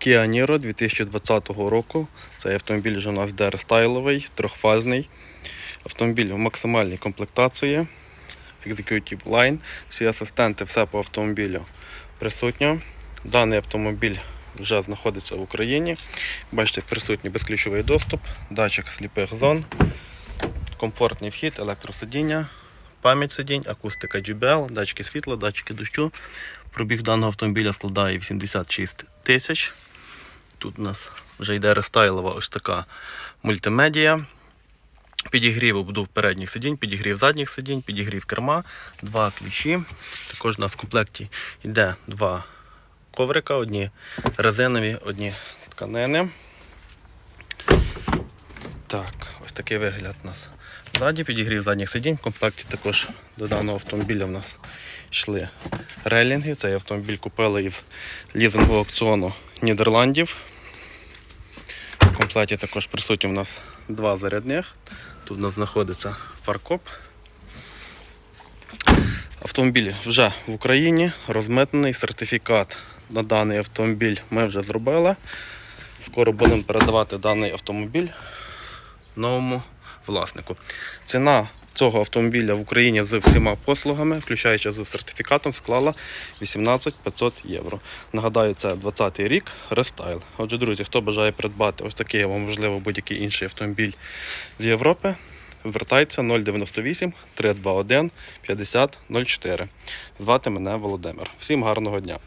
Kia Niro 2020 року. Цей автомобіль вже у нас йде рестайловий, трьохфазний. Автомобіль в максимальній комплектації. Executive Line. Всі асистенти, все по автомобілю присутньо. Даний автомобіль вже знаходиться в Україні. Бачите, присутній безключовий доступ, датчик сліпих зон, комфортний вхід, електросидіння, пам'ять сидінь, акустика JBL, датчики світла, датчики дощу. Пробіг даного автомобіля складає 86 тисяч. Тут у нас вже йде рестайлова ось така мультимедія. Підігрів обдув передніх сидінь, підігрів задніх сидінь, підігрів керма, два ключі. Також у нас в комплекті йде два коврика, одні резинові, одні тканини. Так, ось такий вигляд у нас. Ззаді підігрів задніх сидінь. В комплекті також до даного автомобіля в нас йшли релінги. Цей автомобіль купили із лізингового аукціону Нідерландів. В комплекті також присутні у нас два зарядних. Тут у нас знаходиться фаркоп. Автомобіль вже в Україні, розмитнений, сертифікат на даний автомобіль ми вже зробили. Скоро будемо передавати даний автомобіль новому власнику. Ціна цього автомобіля в Україні з всіма послугами, включаючи з сертифікатом, склала 18 500 євро. Нагадаю, це 20 рік рестайл. Отже, друзі, хто бажає придбати ось такий або можливо будь-який інший автомобіль з Європи, звертайтеся 098 321 50 04. Звати мене Володимир. Всім гарного дня!